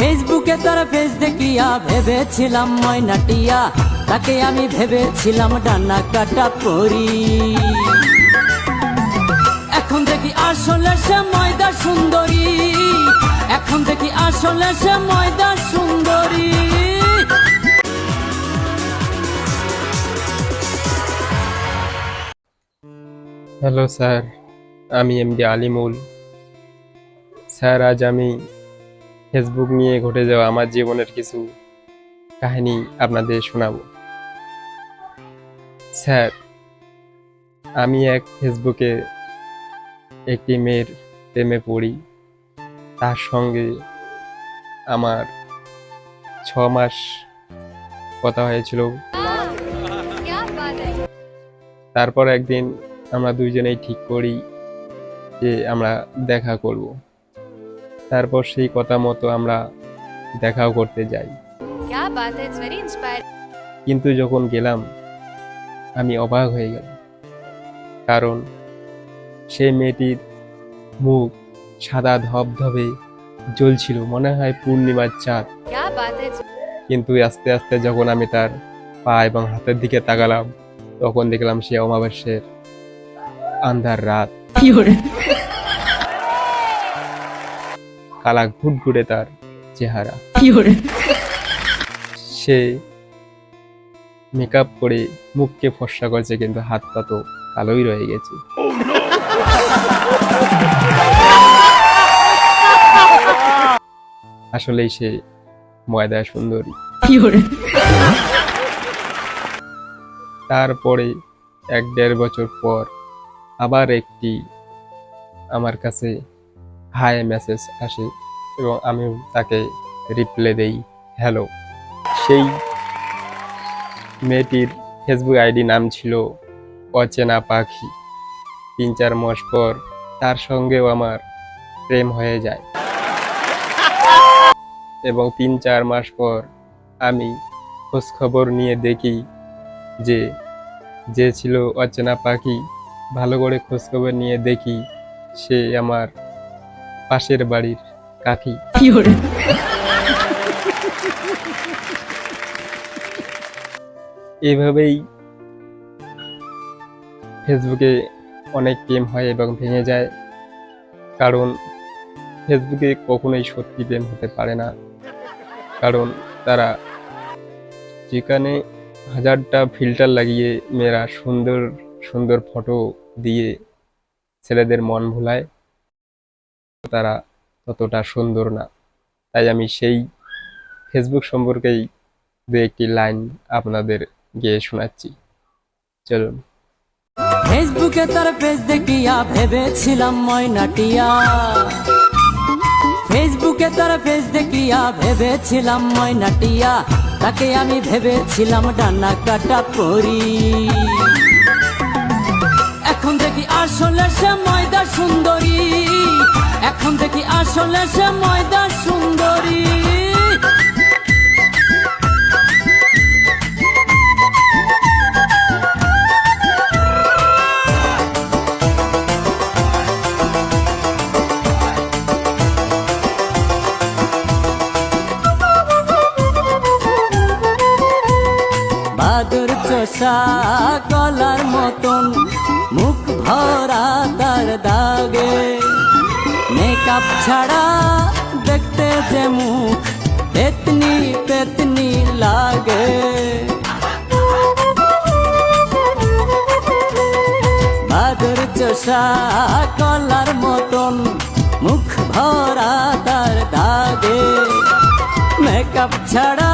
ফেসবুকে তার ফেস দেখিয়া ভেবেছিলাম ময়নাটিয়া। তাকে আমি ভেবেছিলাম ডানা কাটা পরি। এখন দেখি আসলে সে ময়দা সুন্দরী। এখন দেখি আসলে সে ময়দা সুন্দরী। হ্যালো স্যার আমি এমডি আলিমুল। স্যার আজ আমি ফেসবুক নিয়ে ঘটে যাওয়া আমার জীবনের কিছু কাহিনী আপনাদের শোনাব। স্যার, আমি এক ফেসবুকে একটি মেয়ের প্রেমে পড়ি। তার সঙ্গে আমার ছ মাস কথা হয়েছিল। তারপর একদিন আমরা দুইজনেই ঠিক করি যে আমরা দেখা করব। তারপর সেই কথা মতো আমরা দেখাও করতে যাই। কিন্তু যখন গেলাম আমি অবাক হয়ে গেলাম। কারণ সে মেয়েটির মুখ সাদা ধবধবে জ্বলছিল মনে হয় পূর্ণিমার চাঁদ। কিন্তু আস্তে আস্তে যখন আমি তার পা এবং হাতের দিকে তাকালাম তখন দেখলাম সে অমাবস্যের আন্ধার রাত। কালা ঘুটঘুটে তার চেহারা। সে মেকআপ করে মুখকে ফর্সা করছে কিন্তু হাত পা তো কালোই রয়ে গেছে। আসলেই সে ময়দা সুন্দরী। তারপরে এক দেড় বছর পর আবার একটি আমার কাছে হাই মেসেজ আসে এবং আমি তাকে রিপ্লাই দেই, হ্যালো। সেই মেয়েটির ফেসবুক আইডি নাম ছিল অচেনা পাখি। তিন চার মাস পর তার সঙ্গেও আমার প্রেম হয়ে যায়। এবং তিন চার মাস পর আমি খোঁজ খবর নিয়ে দেখি যে যে ছিল অচেনা পাখি, ভালো করে খোঁজ খবর নিয়ে দেখি সে আমার পাশের বাড়ির কাকি। এভাবেই ফেসবুকে অনেক প্রেম হয় এবং ভেঙে যায়। কারণ ফেসবুকে কখনোই সত্যি প্রেম হতে পারে না। কারণ তারা যেখানে হাজারটা ফিল্টার লাগিয়ে মেয়েরা সুন্দর সুন্দর ফটো দিয়ে ছেলেদের মন ভোলায়। তারা ততটা সুন্দর না। তাই আমি সেই ফেসবুক সম্পর্কেই দু একটি লাইন আপনাদের গিয়ে শোনাচ্ছি। চলুন। ফেসবুকে তার ফেস দেখিয়া ভেবেছিলাম ময়নাটিয়া। ফেসবুকে তার ফেস দেখিয়া ভেবেছিলাম ময়নাটিয়া। তাকে আমি ভেবেছিলাম ডানা কাটা পরি। আসলে সে ময়দা সুন্দরী। এখন দেখি আসলে সে ময়দা সুন্দরী। বাদুর চোষা গলার মতন, মুখ ভরা তার দাগে। মেকআপ ছাড়া দেখতে যে মুখ এতনি পেতনি লাগে। বাদুর চোষা কলার মতন মুখ ভরা তার দাগে। মেকআপ ছাড়া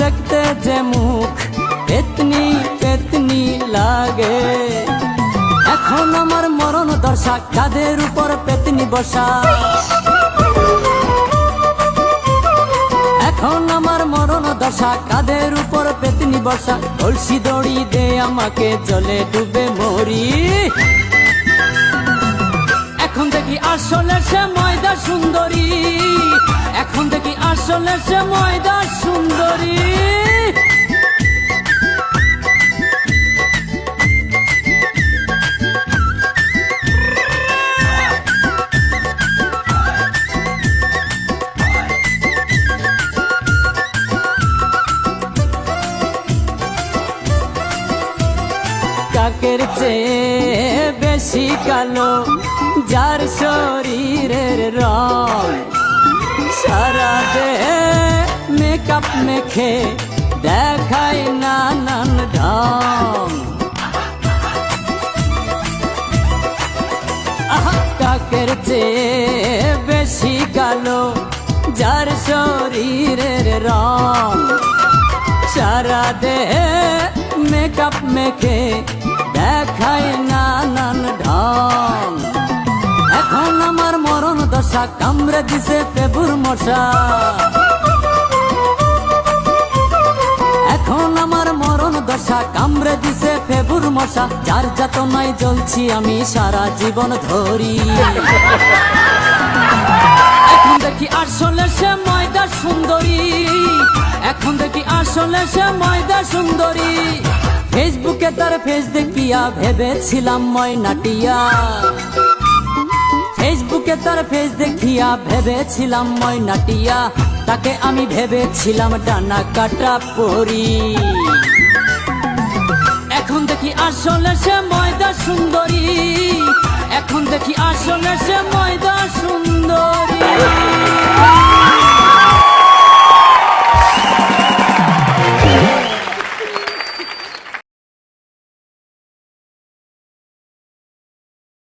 দেখতে যে মুখ এতনি পেতনি লাগে। এখন আমার মরণ দশা কাদের উপর পেতনি বসা? এখন আমার মরণ দশা কাদের উপর পেতনি বসা? কলসি দড়ি দে আমাকে, জলে ডুবে মরি। এখন দেখি আসলে সে ময়দা সুন্দরী। এখন দেখি আসলে সে ময়দা সুন্দরী। কাকের চেয়ে বেশি কালো, যার শরীরের রং সারা দেহে মেকআপ মেখে দেখায় নানান ঢং কাকের চেয়ে বেশি কালো, যার শরীরের রং সারা দেহে মেকআপ মেখে কামড়ে দিছে পেবুর মশা। এখন আমার মরণ দশা কামড়ে দিছে ফেবুর মশা। যার যত নাই জ্বলছি আমি সারা জীবন ধরি। এখন দেখি আসলে সে ময়দা সুন্দরী। এখন দেখি আসলে সে ময়দা সুন্দরী। ফেসবুকে তার ফেস দেখিয়া ভেবেছিলাম ময়নাটিয়া। ফেসবুকে তার ফেস দেখিয়া ভেবেছিলাম ময়নাটিয়া। তাকে আমি ভেবেছিলাম ডানা কাটা পরি। এখন দেখি আসলে সে ময়দা সুন্দরী। এখন দেখি আসলে সে ময়দা